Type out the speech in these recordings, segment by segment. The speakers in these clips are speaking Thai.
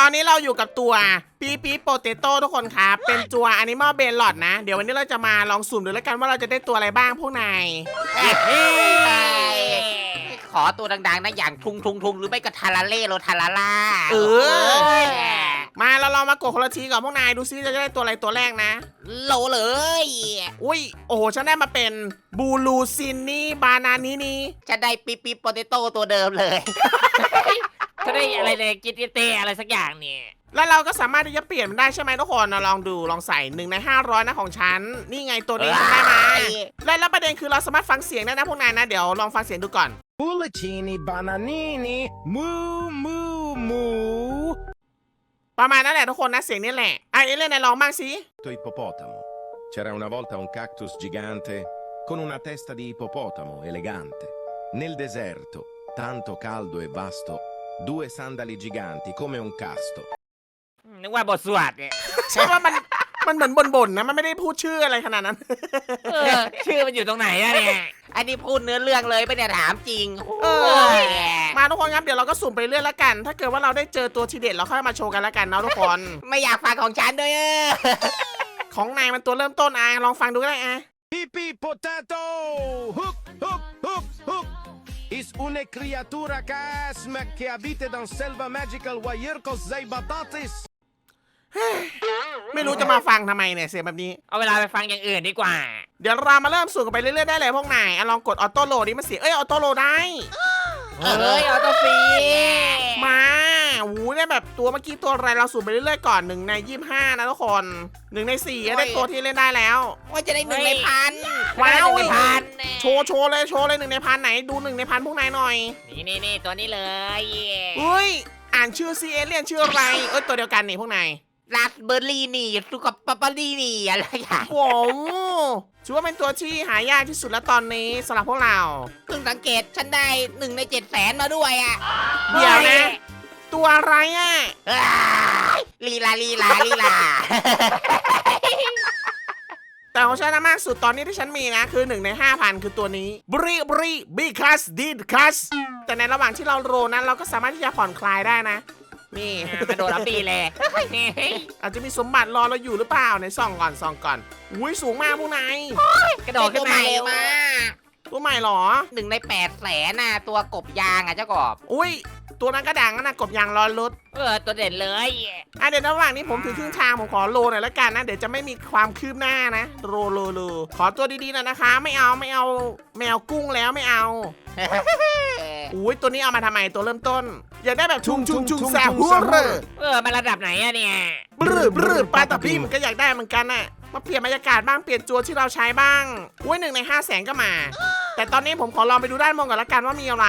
ตอนนี้เราอยู่กับตัวปีปีโปเตโต้ทุกคนครับ เป็นตัวอนิมอลเบลลอดนะ เดี๋ยววันนี้เราจะมาลองสุ่มดูแล้วกันว่าเราจะได้ตัวอะไรบ้างพวกนายขอตัวดังๆนะอย่างทุงทุงทุงหรือไม่ก็ทาราเล่โรทาราล่าเออโยมาเราลองมากดคนละทีก่อนพวกนายดูซิจะได้ตัวอะไรตัวแรกนะ โลเลย อุ้ยโอ้โหฉันได้มาเป็นบูลูซินนี่บานานินี่จะได้ปีปีโปเตโต้ตัวเดิมเลย ถ้าได้อะไรเลยกิตเต้อะไรสักอย่างเนี่ยแล้วเราก็สามารถที่จะเปลี่ยนมันได้ใช่ไหมทุกคนนะลองดูลองใส่หนึ่งใน 500นะของฉัน นี่ไงตัวนี้ฉันได้มาเอ้ยและแล้วประเด็นคือเราสามารถฟังเสียงได้นะพวกนายนะ เดี๋ยวลองฟังเสียงดูก่อน Pullicini, bananini, moo moo moo. ประมาณนั้นแหละทุกคนนะเสียงนี้แหละอะเอเลี่ยนนายลองบ้างสิ Ippopotamo. C'era una volta un cactus gigante con una testa di ippopotamo elegante. Nel deserto, tanto caldo e vasto, due sandali giganti come un casto. นึกว่าบทสวดเนี่ยใช่ว่ามันมันเหมือนบ่นๆนะมันไม่ได้พูดชื่ออะไรขนาดนั้น เออชื่อมันอยู่ตรงไหนอะเนี่ยอันนี้พูดเนื้อเรื่องเลยปะเนี่ยถามจริงเออโอ้ยมาทุกคนครับเดี๋ยวเราก็สุ่มไปเรื่อยแล้วกัน ถ้าเกิดว่าเราได้เจอตัวทีเด็ดเราค่อยมาโชว์กันแล้วกันเนาะทุกคน ไม่อยากฟังของฉันด้วยเออของนายมันตัวเริ่มต้นอะลองฟังดูก็ได้อะ Pipi potato! Hook, hook, hook, hook! Is une creatura casma che abite dans selva magical wire cos'è batatis? ไม่รู้จะมาฟังทำไมเนี่ยเสียงแบบนี้ เอาเวลาไปฟังอย่างอื่นดีกว่า เดี๋ยวเรามาเริ่มสุ่มกันไปเรื่อยๆได้เลยพวกนายอะลองกดออโต้โหลดดิมันเสียเอ้ยออโต้โหลดได้ เฮ้ยออโต้ฟรีมาหูได้แบบตัวเมื่อกี้ตัวอะไรเราสุ่มไปเรื่อยๆก่อนหนึ่งในยี่ห้านะทุกคนหนึ่งในสี่ได้ตัวที่เล่นได้แล้วว่าจะได้หนึ่งในพันว้าวหนึ่งในพันโชว์โชว์เลยโชว์เลยหนึ่งในพันไหนดูหนึ่งในพันพวกนายหน่อย นี่นี่นี่ตัวนี้เลยอุ้ยอ่านชื่อซีเอเลียนชื่ออะไรเอ้ยตัวเดียวกันนี่พวกนายราสเบอร์รี่นี่สุกับปาปารี่นี่อะไรอย่างโอ้โห ถือว่าเป็นตัวที่หายากที่สุดแล้วตอนนี้สำหรับพวกเราเพิ่งสังเกตฉันได้หนึ่งในเจ็ดแสนมาด้วยอะเดี๋ยวนะ ตัวอะไรอะเอ้ยลีลาลีลาลีลา แต่ของฉันนะมากสุดตอนนี้ที่ฉันมีนะ คือ1ใน5,000คือตัวนี้บริบริบีคัสดีดคัสแต่ในระหว่างที่เราโรลนั้นเราก็สามารถที่จะผ่อนคลายได้นะ นี่กระโดดรับปีเลยอาจจะมีสมบัติรอเราอยู่หรือเปล่าในส่องก่อนส่องก่อนอุ้ยสูงมากพวกนายกระโดดขึ้นตัวมาใหม่มาตัวใหม่เหรอหนึ่งในแปดแสนน่ะตัวกบยางอะเจ้ากบอุ้ย ตัวนั้นก็ดังนะกบยางรอรถเออตัวเด่นเลยอะเดี๋ยวระหว่างนี้ผมถือครึ่งทางผมขอโลหน่อยละกันนะ เดี๋ยวจะไม่มีความคืบหน้านะโรโลโลขอตัวดีๆหน่อยนะคะ ไม่เอาไม่เอาแมวกุ้งแล้วไม่เอาอุ้ยตัวนี้เอามาทำไมตัวเริ่มต้น อยากได้แบบชุงชุงชุงแซ่บหัวเรอเออมาระดับไหนอะเนี่ยบรืบรืปลาตะพีมันก็อยากได้เหมือนกันน่ะมาเปลี่ยนบรรยากาศบ้างเปลี่ยนตัวที่เราใช้บ้างอุ้ยหนึ่งในห้าแสนก็มา แต่ตอนนี้ผมขอลองไปดูด้านบนก่อนละกันว่ามีอะไร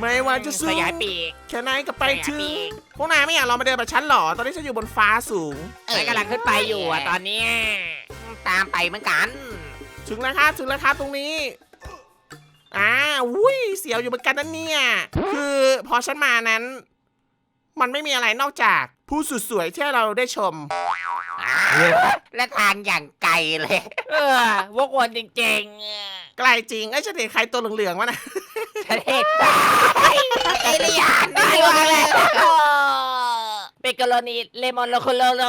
ไม่ว่าจะสูขงยายปีก แค่ไหนก็ไปถึขยายปีงกพวกนายไม่อยากลองไปเดินแบบฉันหรอ ตอนนี้ฉันอยู่บนฟ้าสูงนายกำลังขึ้นไปอยู่อะตอนเนี้ยตามไปเหมือนกัน ถึงแล้วครับถึงแล้วครับตรงนี้อ่าอุ้ยเสียวอยู่เหมือนกันนั่นเนี่ย คือพอฉันมานั้น มันไม่มีอะไรนอกจากผู้สุดสวยที่เราได้ชม และทางอย่างไกลเลย เออวกวนจริง ไกลจริงไอ้ยฉันเห็นใครตัวเหลืองๆวะนะๆฉันเห็นเอเลียนได้ว่าแล้วเป็นกรณีเลมอนโลโคโลโล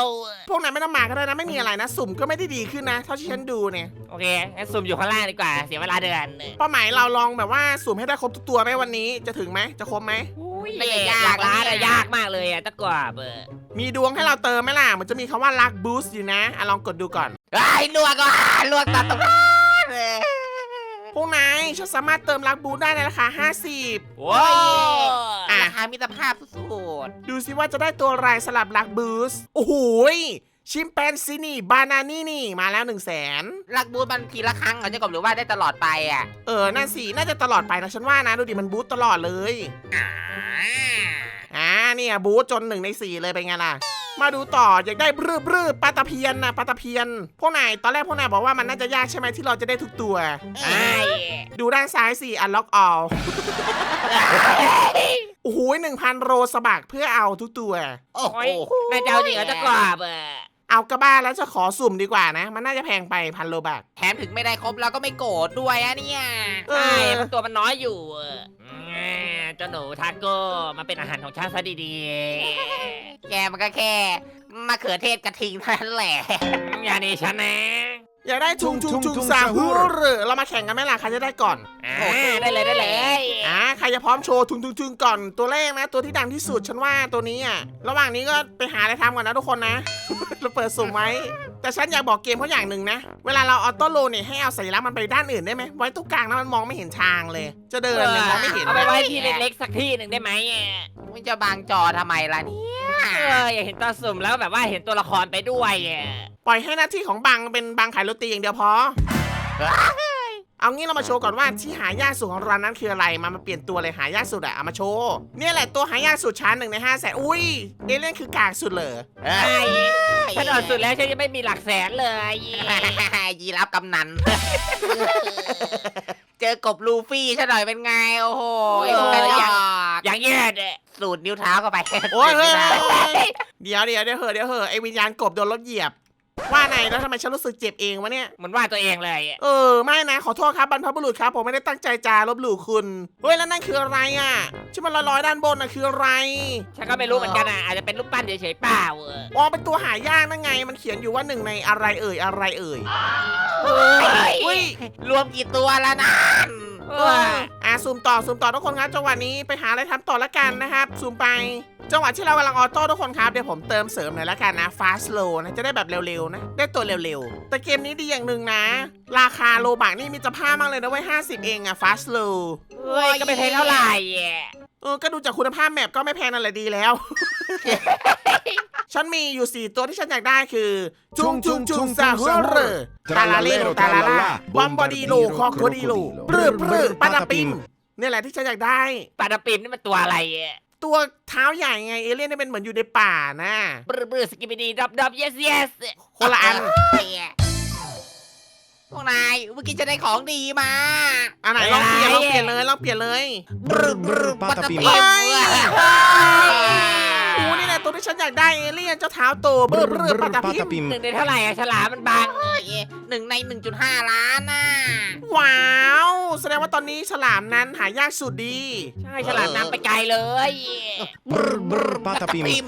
พวกนายไม่ต้องมาก็ได้นะไม่มีอะไรนะ สุ่มก็ไม่ได้ดีขึ้นนะ เท่าที่ฉันดูเนี่ยโอเคงั้นซุ่มอยู่ข้างล่างดีกว่า เสียเวลาเดินเป้าหมายเราลองแบบว่าสุ่มให้ได้ครบทุกตัวไหมวันนี้จะถึงไหมจะครบไหม ไม่ยากร้านอะยากมากเลยอะตะกว่าเบอร์มีดวงให้เราเติมไหมล่ะ มันจะมีคำว่าลักบูสต์อยู่นะอะลองกดดูก่อน ไอ้ลวกอะลวกตัดตรงนั้น พวกนายฉันสามารถเติมลักบูสต์ได้ในราคา 50 ว้าวอะ ราคามิตรภาพสุดดูสิว่าจะได้ตัวอะไรสลับลักบูสต์โอ้โหยชิมแปนซินี่ บานานี่นี่ มาแล้ว1นึ่งแสนๆลักบูธมันทีละครั้งเหรอเจ้ากบหรือว่าได้ตลอดไปอะเออน่าสิน่าจะตลอดไปนะฉันว่านะ ดูดิมันบูสต์ตลอดเลย อ่าอ่าเนี่ยบูสต์จนหนึ่งในสี่เลยเป็นไงล่ะ มาดูต่ออยากได้บรื้อบรื้อปลาตะเพียนนะปลาตะเพียน พวกนายตอนแรกพวกนายบอกว่ามันน่าจะยากใช่ไหมที่เราจะได้ทุกตัวใช่ดูด้านซ้ายสิ unlock all โอ้โหหนึ่งพันโรสบักเพื่อเอาทุกตัว โอ้โอ้ยโหนายจะเอาจริงเหรอตะกว่าเบอร์เอากระบ้าแล้วจะขอสุ่มดีกว่านะ มันน่าจะแพงไปพันโลบักแถมถึงไม่ได้ครบเราก็ไม่โกรธด้วยอะเนี่ยเอใช่อมันตัวมันน้อยอยู่ เอออ่าเจ้าหนูทาโก้มาเป็นอาหารของฉันซะดีแกมันก็แค่มะเขือเทศกระทิงเท่านั้นแหละ ๆ อย่าหนีฉันนะอยากได้ทุงทุงทุงซาฮูรเรามาแข่งกันไหมล่ะใครจะได้ก่อน อ่าได้เลยได้เลย อ่าใครจะพร้อมโชว์ทุงทุงทุงก่อนตัวแรกนะ ตัวที่ดังที่สุดฉันว่าตัวนี้อะระหว่างนี้ก็ไปหาอะไรทำก่อนนะทุกคนนะ เราเปิดสุ่มไว้ แต่ฉันอยากบอกเกมเขาอย่างหนึ่งนะ เวลาเราออโต้โลเนี่ยให้เอาสัญลักษณ์มันไปด้านอื่นได้ไหมไว้ตรงกลางนะมันมองไม่เห็นทางเลย จะเดินเนี่ยมองไม่เห็นเอาไปไว้ที่เล็กๆสักที่หนึ่งได้ไหมอะมันจะบางจอทำไมล่ะเนี่ยเอออยากเห็นตอนสุ่มแล้วแบบว่าเห็นตัวละครไปด้วยอะปล่อยให้หน้าที่ของบังเป็นบังขายโรตีอย่างเดียวพอ เอางี้เรามาโชว์ก่อนว่าที่หายากสุดของเรานั้นคืออะไร มามาเปลี่ยนตัวเลยหายากสุดอะเอามาโชว์ เนี่ยแหละตัวหายากสุดชั้นหนึ่งในห้าแสนอุ้ย เอเลี่ยนคือกากสุดเลยเอใช่อฉันอ่อนสุดแล้วฉันยังไม่มีหลักแสนเลยยีรับกำนัน เจอกบลูฟี่ซะหน่อยเป็นไง โอ้โหไอ้พวกกระจอกอย่างเงี้ยเด้สูดนิ้วเท้าเข้าไปโอ้ยเฮ้ยสูดนิ้วเท้าเฮ้ยเดี๋ยวเดี๋ยวเดี๋ยวเหอะเดี๋ยวเหอะไอวิญญาณกบโดนรถเหยียบ ว่าไหนแล้วทำไมฉันรู้สึกเจ็บเองวะเนี่ยเหมือนว่าตัวเองเลยอะเออไม่นะขอโทษครับบรรพบุรุษครับ ผมไม่ได้ตั้งใจจะลบหลู่คุณเฮ้ยแล้วนั่นคืออะไรอะที่มันลอยๆด้านบนน่ะคืออะไรฉันก็ไม่รู้เหมือนกันอะอาจจะเป็นรูปปั้นเฉยๆเปล่าเอออ๋อเป็นตัวหายากนั่นไง มันเขียนอยู่ว่าหนึ่งในอะไรเอ่ยอะไรเอ่ย เฮ้ยอุ้ยรวมกี่ตัวแล้วนั่นเอเออออะซูมต่อซูมต่อทุกคนครับจังหวะนี้ไปหาอะไรทำต่อละกันนะครับซูมไปจังหวะที่เรากำลังออโต้ทุกคนครับเดี๋ยวผมเติมเสริมหน่อยละกันนะ fast slow นะจะได้แบบเร็วๆนะ ได้ตัวเร็วๆ แต่เกมนี้ดีอย่างหนึ่งนะ ราคาโลบักนี่มีจะผ้ามากเลยนะเว้ย50เองอะ fast slow เฮ้ยก็ไม่แพงเท่าไหร่อะเออก็ดูจากคุณภาพแมปก็ไม่แพงนั่นแหละดีแล้วฉันมีอยู่ 4 ตัวที่ฉันอยากได้คือจุงจุงจุงซาฮูเรอตาลาเลโรตาลาลาบอมบอดีโลคอโคดีโลปรื้ปรื้ปาตาปิม เนี่ยแหละที่ฉันอยากได้ ปลาดาปิมนี่มันตัวอะไรอะตัวเท้าใหญ่ไงเอเลี่ยนนี่เป็นเหมือนอยู่ในป่านะบรื้บรื้สกิบิดีดับดับ yes yes คนละอันเฮ้ยพวกนายเมื่อกี้จะได้ของดีมา อันไหนลองเปลี่ยนลองเปลี่ยนเลยลองเปลี่ยนเลยบรึบรึปัตตะ Patapim เพียเฮ้ยโอ้โอ้นี่แหละตัวที่ฉันอยากได้เอเลี่ยนเจ้าเท้าโตเบอร์เบอร์ปาตาพิม Patapim หนึ่งในเท่าไหร่อะฉลามมันบางยหนึ่งใน 1.5 ล้านน่ะว้าว แสดงว่าตอนนี้ฉลามนั้นหายากสุดดี ใช่ฉลามน้ำไปไกลเลย Brr brr patapim. ปิม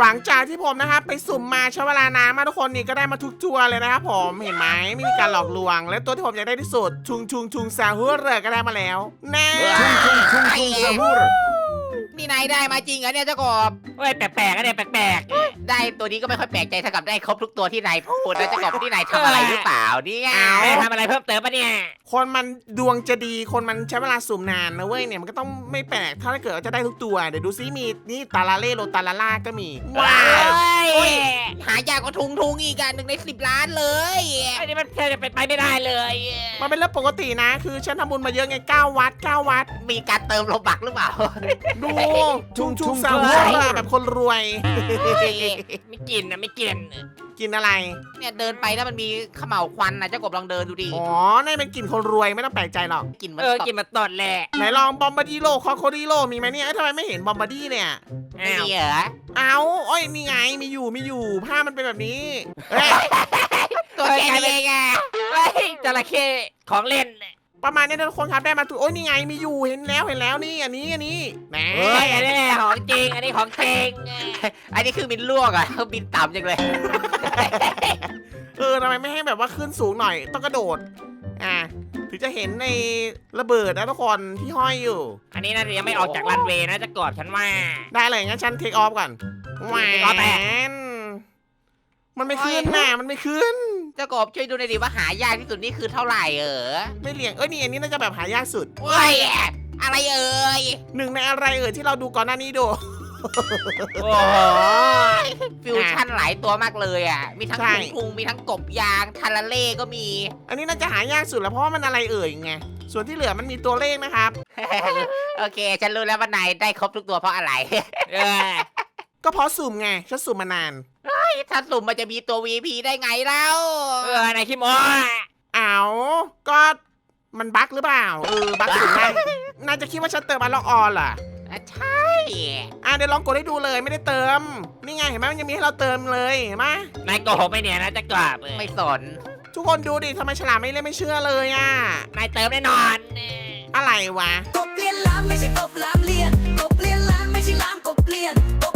หลังจากที่ผมนะครับไปสุ่มมาใช้เวลานานมากทุกคนนี่ก็ได้มาทุกตัวเลยนะครับผมเห็นไหมไม่มีการหลอกลวง และตัวที่ผมอยากได้ที่สุดทุงทุงทุงซาฮัวเรอก็ได้มาแล้วแน่ Tung tung tung tung sahur. นี่นายได้มาจริงเหรอเนี่ยเจ้ากบเฮ้ยแปลกๆอะเนี่ยแปลกได้ตัวนี้ก็ไม่ค่อยแปลกใจเท่ากับได้ครบทุกตัวที่นายพูดนะเจ้ากบที่นายทำอะไรหรือเปล่าเนี่ยๆไม่ทำอะไรเพิ่มเติมปะเนี่ยคนมันดวงจะดีคนมันใช้เวลาสุ่มนานนะเว้ยเนี่ยมันก็ต้องไม่แปลกถ้าเกิดว่าจะได้ทุกตัว เดี๋ยวดูซิมีนี่ตาลาเล่โรตาลาล่าก็มีว้าวเฮ้ยหายากกว่าทุงทุงอีกอะหนึ่งในสิบล้านเลย อันนี้มันแทบจะเป็นไปไม่ได้เลยมันเป็นเรื่องปกตินะ คือฉันทำบุญมาเยอะไง 9 วัด 9 วัด มีการเติมโลบักหรือเปล่า ดูทุงทุงซาฮัวเรอแบบคนรวย ไม่กินนะไม่กิน กินอะไร เนี่ยเดินไปแล้วมันมีเขม่าวควันนะเจ้ากบลองเดินดูดิอ๋อนี่เป็นกลิ่นคนรวยไม่ต้องแปลกใจหรอกกลิ่นเหมันเออตดกินมาตดแหละไหนลองบอมบาดีโลคอโคดีโลมีไหมเนี่ยเอ้ยทำไมไม่เห็นบอมบาดีเนี่ยไม่อ้าวมีเหรอเอาอ้อยมีไงมีอยู่มีอยู่ผ้ามันเป็นแบบนี้เอ้ยตัวแค่นี้เองอะเฮ้ยจระเข้ของเล่น ประมาณนี้นะทุกคนครับได้มาถูกโอ้ยนี่ไงมีอยู่เห็นแล้วเห็นแล้วนี่อันนี้อันนี้แหมเฮ้ยอันนี้ของจริง อันนี้ของจริง อันนี้คือบินลวกอะบินต่ำจังเลย เออทำไมไม่ให้แบบว่าขึ้นสูงหน่อย ต้องกระโดด อะถึงจะเห็นในระเบิดนะทุกคนที่ห้อยอยู่ อันนี้น่าจะยังไม่ออกจากรันเวย์นะจะกอดฉันว่า ได้เลยงั้นฉันเทคออฟก่อนแหว Take off แปะนมันไม่ขึ้นน่ะมันไม่ขึ้นเจ้ากบช่วยดูหน่อยดิว่าหายากที่สุดนี่คือเท่าไหร่เออไม่เหลียงเอ้ยนี่อันนี้น่าจะแบบหายากสุดเฮ้ยอะไรเอ่ยหนึ่งในอะไรเอ่ยที่เราดูก่อนหน้านี้ดู โอ้โหฟิวชั่นหลายตัวมากเลยอะ มีทั้งใช่พุงพุงมีทั้งกบยางทาราเล่ก็มี อันนี้น่าจะหายากสุดแล้วเพราะว่ามันอะไรเอ่ยไงส่วนที่เหลือมันมีตัวเลขนะครับ โอเค ฉันรู้แล้วว่านายได้ครบทุกตัวเพราะอะไร เออก็เพราะสุ่มไงฉันสุ่มมานาน ถ้าสุ่มมันจะมีตัว VP ได้ไงเล่าเออนายคิโมเอาก็มันบั๊กหรือเปล่า เออ บั๊กสุ่มได้น่าจะคิดว่าฉันเติมอันล็อกออนเหรออะใช่อะเดี๋ยวลองกดให้ดูเลยไม่ได้เติม นี่ไงเห็นไหมมันยังมีให้เราเติมเลยเห็นไหมนายโกหกไปเนี่ยนะจะกลับเออไม่สน ทุกคนดูดิทำไมฉลามไม่เล่นไม่เชื่อเลยอะ นายเติมแน่นอนอะไรวะ กบเลียนล้านไม่ใช่กบล้ามเลียน กบเลียนล้านไม่ใช่ล้ามกบเลียน กบ